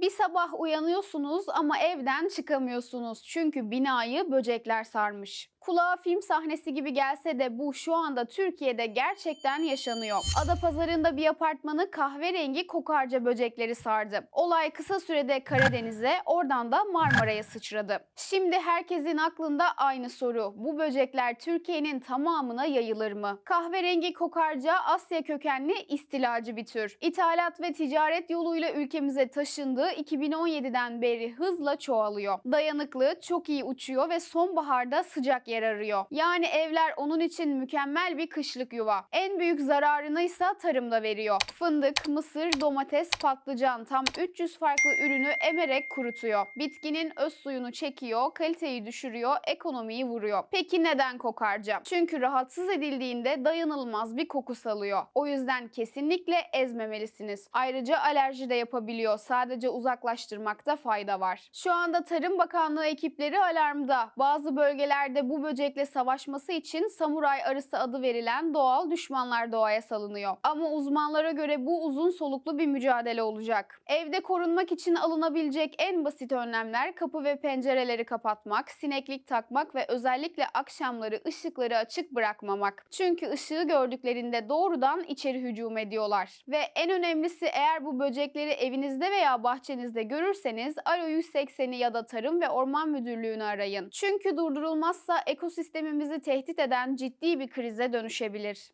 Bir sabah uyanıyorsunuz ama evden çıkamıyorsunuz çünkü binayı böcekler sarmış. Kulağa film sahnesi gibi gelse de bu şu anda Türkiye'de gerçekten yaşanıyor. Adapazarı'nda bir apartmanı kahverengi kokarca böcekleri sardı. Olay kısa sürede Karadeniz'e, oradan da Marmara'ya sıçradı. Şimdi herkesin aklında aynı soru. Bu böcekler Türkiye'nin tamamına yayılır mı? Kahverengi kokarca Asya kökenli istilacı bir tür. İthalat ve ticaret yoluyla ülkemize taşındığı 2017'den beri hızla çoğalıyor. Dayanıklı, çok iyi uçuyor ve sonbaharda sıcak yer arıyor. Yani evler onun için mükemmel bir kışlık yuva. En büyük zararını ise tarımda veriyor. Fındık, mısır, domates, patlıcan tam 300 farklı ürünü emerek kurutuyor. Bitkinin öz suyunu çekiyor, kaliteyi düşürüyor, ekonomiyi vuruyor. Peki neden kokarca? Çünkü rahatsız edildiğinde dayanılmaz bir koku salıyor. O yüzden kesinlikle ezmemelisiniz. Ayrıca alerji de yapabiliyor. Sadece uzaklaştırmakta fayda var. Şu anda Tarım Bakanlığı ekipleri alarmda. Bazı bölgelerde bu böcekle savaşması için samuray arısı adı verilen doğal düşmanlar doğaya salınıyor. Ama uzmanlara göre bu uzun soluklu bir mücadele olacak. Evde korunmak için alınabilecek en basit önlemler kapı ve pencereleri kapatmak, sineklik takmak ve özellikle akşamları ışıkları açık bırakmamak. Çünkü ışığı gördüklerinde doğrudan içeri hücum ediyorlar. Ve en önemlisi eğer bu böcekleri evinizde veya bahçenizde görürseniz Aro 180'i ya da Tarım ve Orman Müdürlüğü'nü arayın. Çünkü durdurulmazsa ekosistemimizi tehdit eden ciddi bir krize dönüşebilir.